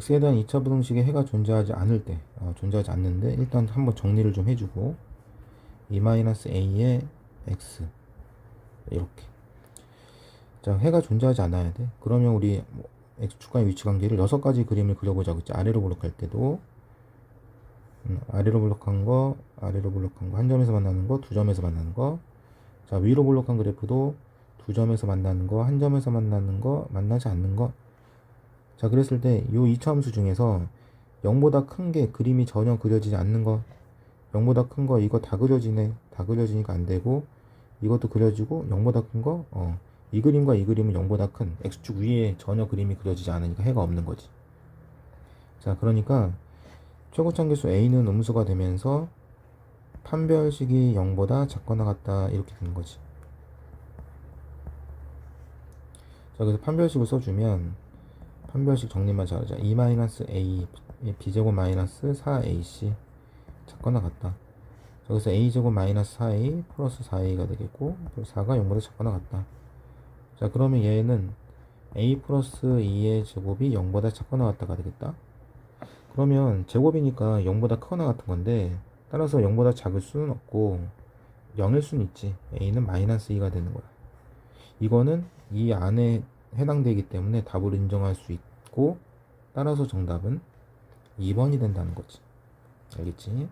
x에 대한 2차 부등식에 해가 존재하지 않을 때 어, 존재하지 않는데 일단 한번 정리를 좀 해주고 2-a의 x 이렇게. 자 해가 존재하지 않아야 돼. 그러면 우리 뭐 x축과의 위치 관계를 여섯 가지 그림을 그려보자고 했지. 아래로 블록할 때도. 음, 아래로 블록한 거 아래로 블록한 거. 한 점에서 만나는 거 두 점에서 만나는 거자 위로 블록한 그래프도 두 점에서 만나는 거 한 점에서 만나는 거 만나지 않는 거 자 그랬을 때 요 이차 함수 중에서 0보다 큰 게 그림이 전혀 그려지지 않는 거. 0보다 큰 거 이거 다 그려지네. 다 그려지니까 안 되고 이것도 그려지고 0보다 큰거 어. 이 그림과 이 그림은 0보다 큰. X축 위에 전혀 그림이 그려지지 않으니까 해가 없는 거지. 자 그러니까 최고창계수 a는 음수가 되면서 판별식이 0보다 작거나 같다 이렇게 되는 거지. 자 그래서 판별식을 써주면 판별식 정리만 잘하자. 2-a b제곱 마이너스 4ac 작거나 같다. 자, 그래서 a제곱 마이너스 4a 플러스 4a가 되겠고 4가 0보다 작거나 같다. 자 그러면 얘는 a 플러스 2의 제곱이 0보다 작거나 같다가 되겠다. 그러면 제곱이니까 0보다 크거나 같은 건데 따라서 0보다 작을 수는 없고 0일 수는 있지. A는 마이너스 2가 되는 거야. 이거는 이 안에 해당되기 때문에 답을 인정할 수 있고 따라서 정답은 2번이 된다는 거지 알겠지?